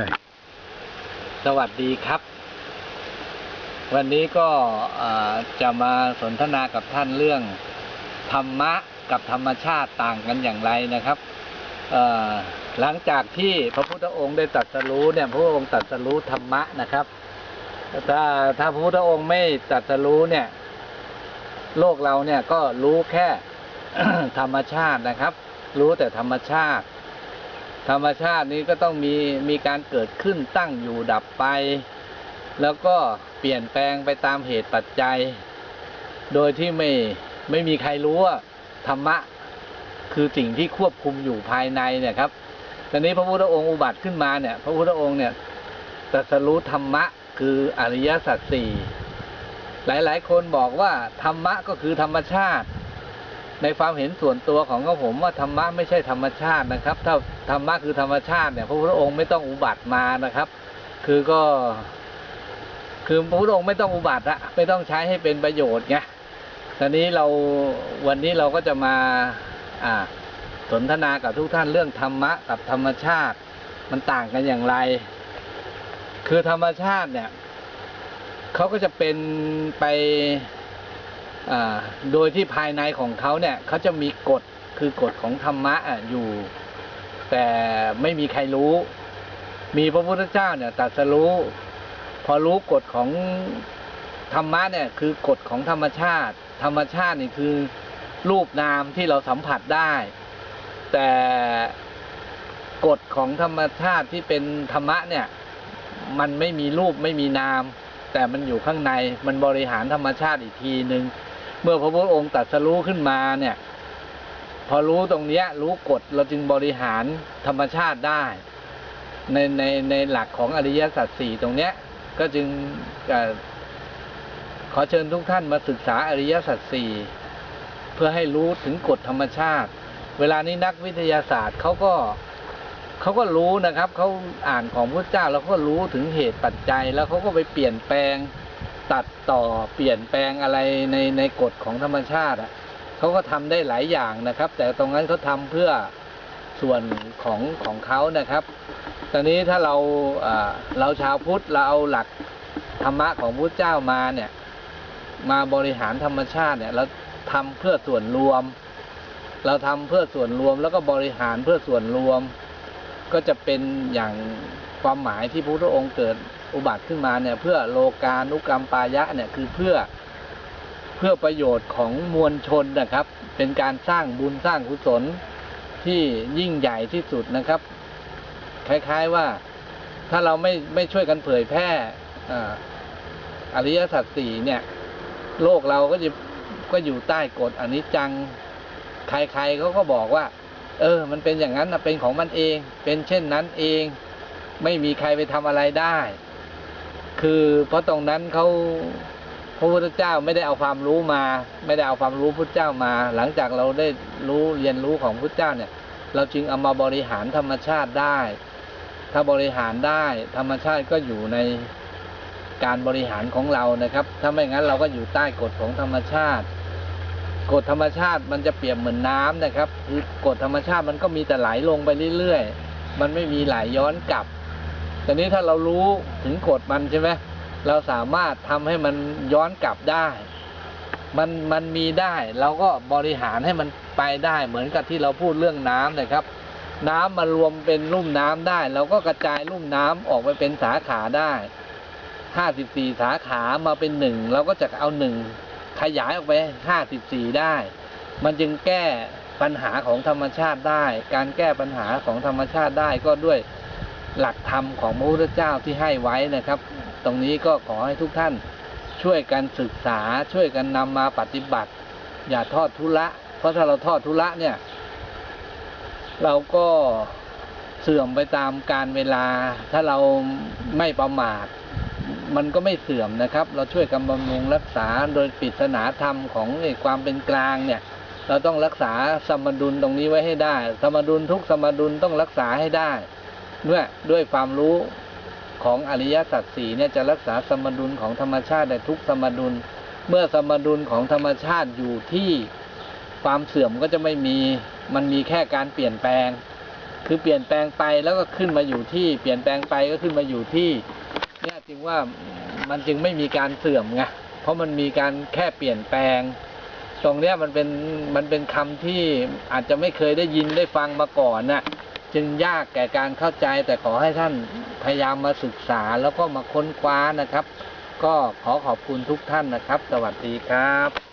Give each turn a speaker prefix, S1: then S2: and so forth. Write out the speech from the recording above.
S1: หน่อย
S2: สวัสดีครับ วันนี้ก็จะมาสนทนากับท่านเรื่อง ธรรมะกับธรรมชาติต่างกันอย่างไรนะครับหลังจากที่พระพุทธองค์ได้ตรัสรู้เนี่ยพระองค์ตรัสรู้ธรรมะนะครับถ้าถ้าพระพุทธองค์ไม่ตรัสรู้เนี่ย โลกเราเนี่ยก็รู้แค่ธรรมชาตินะครับ รู้แต่ธรรมชาติ ธรรมชาตินี้ก็ต้องมีมีการเกิดขึ้นตั้งอยู่ดับไป แล้วก็เปลี่ยนแปลงไปตามเหตุปัจจัย โดยที่ไม่ไม่มีใครรู้ว่าธรรมะคือสิ่งที่ควบคุมอยู่ภายในเนี่ยครับตอนนี้พระพุทธองค์อุบัติขึ้นมาเนี่ย พระพุทธองค์เนี่ยตรัสรู้ธรรมะคืออริยสัจสี่หลาย ๆ คนบอกว่าธรรมะก็คือธรรมชาติ ในความเห็นส่วนตัวของก็ผมว่าธรรมะไม่ใช่ธรรมชาตินะครับ ถ้าธรรมะคือธรรมชาติเนี่ยพระพุทธองค์ไม่ต้องอุบัติมานะครับ คือก็ คือพระพุทธองค์ไม่ต้องอุบัติอะไม่ต้องใช้ให้เป็นประโยชน์ไงตอนนี้เราวันนี้เราก็จะมา อ่า สนทนากับทุกท่านเรื่องธรรมะกับธรรมชาติ มันต่างกันอย่างไร คือธรรมชาติเนี่ยเขาก็จะเป็นไป โดยที่ภายในของเขาเนี่ยเขาจะมีกฎคือกฎของธรรมะอยู่ แต่ไม่มีใครรู้ มีพระพุทธเจ้าเนี่ยตรัสรู้ พอรู้กฎของธรรมะเนี่ยคือกฎของธรรมชาติ ธรรมชาตินี่คือรูปนามที่เราสัมผัสได้ แต่กฎของธรรมชาติที่เป็นธรรมะเนี่ย มันไม่มีรูปไม่มีนาม แต่มันอยู่ข้างในมันบริหารธรรมชาติอีกทีหนึ่ง เมื่อพระพุทธองค์ตรัสรู้ขึ้นมาเนี่ย พอรู้ตรงเนี้ย รู้กฎเราจึงบริหารธรรมชาติได้ ในในในหลักของอริยสัจสี่ตรงเนี้ย ก็จึงขอเชิญทุกท่านมาศึกษาอริยสัจสี่เพื่อให้รู้ถึงกฎธรรมชาติ เวลานี้นักวิทยาศาสตร์เขาก็เขาก็รู้นะครับเขาอ่านของพระเจ้าแล้วก็รู้ถึงเหตุปัจจัย แล้วเขาก็ไปเปลี่ยนแปลง ตัดต่อเปลี่ยนแปลงอะไรในในกฎของธรรมชาติอะเขาก็ทำได้หลายอย่างนะครับ แต่ตรงนั้นเขาทำเพื่อส่วนของของเขานะครับ ตอนนี้ถ้าเราเราชาวพุทธเราเอาหลักธรรมะของพระเจ้ามาเนี่ยมาบริหารธรรมชาติเนี่ยเราทำเพื่อส่วนรวม เราทำเพื่อส่วนรวมแล้วก็บริหารเพื่อส่วนรวม ก็จะเป็นอย่างความหมายที่พระพุทธองค์เกิดอุบัติขึ้นมาเนี่ยเพื่อโลกานุกรรมปายะเนี่ยคือเพื่อเพื่อประโยชน์ของมวลชนนะครับ เป็นการสร้างบุญสร้างกุศลที่ยิ่งใหญ่ที่สุดนะครับ คล้ายๆว่าถ้าเราไม่ไม่ช่วยกันเผยแพร่อาอริยสัจสี่เนี่ย โลกเราก็จะก็อยู่ใต้กฎอนิจจัง ใครๆเขาก็บอกว่า เออ มันเป็นอย่างนั้นนะเป็นของมันเอง เป็นเช่นนั้นเอง ไม่มีใครไปทำอะไรได้ คือเพราะตรงนั้นเขาพระพุทธเจ้าไม่ได้เอาความรู้มา ไม่ได้เอาความรู้พุทธเจ้ามา หลังจากเราได้รู้เรียนรู้ของพุทธเจ้าเนี่ย เราจึงเอามาบริหารธรรมชาติได้ ถ้าบริหารได้ ธรรมชาติก็อยู่ในการบริหารของเรานะครับ ถ้าไม่งั้นเราก็อยู่ใต้กฎของธรรมชาติ กฎธรรมชาติมันจะเปรียบเหมือนน้ำนะครับคือกฎธรรมชาติมันก็มีแต่ไหลลงไปเรื่อยๆ มันไม่มีไหลย้อนกลับแต่นี้ถ้าเรารู้ถึงกฎมันใช่ไหมเราสามารถทำให้มันย้อนกลับได้ มันมันมีได้เราก็บริหารให้มันไปได้เหมือนกับที่เราพูดเรื่องน้ำนะครับ น้ำมารวมเป็นลุ่มน้ำได้เราก็กระจายลุ่มน้ำออกไปเป็นสาขาได้ห้าสิบสี่สาขามาเป็นหนึ่งเราก็จะเอาหนึ่ง ขยายออกไปห้าสิบสี่ได้ มันจึงแก้ปัญหาของธรรมชาติได้ การแก้ปัญหาของธรรมชาติได้ก็ด้วยหลักธรรมของพระพุทธเจ้าที่ให้ไว้นะครับ ตรงนี้ก็ขอให้ทุกท่านช่วยกันศึกษาช่วยกันนำมาปฏิบัติ อย่าทอดทุละเพราะถ้าเราทอดทุละเนี่ย เราก็เสื่อมไปตามการเวลา ถ้าเราไม่ประมาท มันก็ไม่เสื่อมนะครับ เราช่วยกันบำรุงรักษาโดยปริศนาธรรมของความเป็นกลางเนี่ยเราต้องรักษาสมดุลตรงนี้ไว้ให้ได้ สมดุลทุกสมดุลต้องรักษาให้ได้ด้วยด้วยความรู้ของอริยสัจสี่เนี่ยจะรักษาสมดุลของธรรมชาติได้ทุกสมดุล เมื่อสมดุลของธรรมชาติอยู่ที่ความเสื่อมก็จะไม่มีมันมีแค่การเปลี่ยนแปลง คือเปลี่ยนแปลงไปแล้วก็ขึ้นมาอยู่ที่ เปลี่ยนแปลงไปก็ขึ้นมาอยู่ที่ จึงว่ามันจึงไม่มีการเสื่อมไงเพราะมันมีการแค่เปลี่ยนแปลง ตรงเนี้ยมันเป็นมันเป็นคำที่อาจจะไม่เคยได้ยินได้ฟังมาก่อนน่ะจึงยากแก่การเข้าใจแต่ขอให้ท่านพยายามมาศึกษาแล้วก็มาค้นคว้านะครับ ก็ขอขอบคุณทุกท่านนะครับ สวัสดีครับ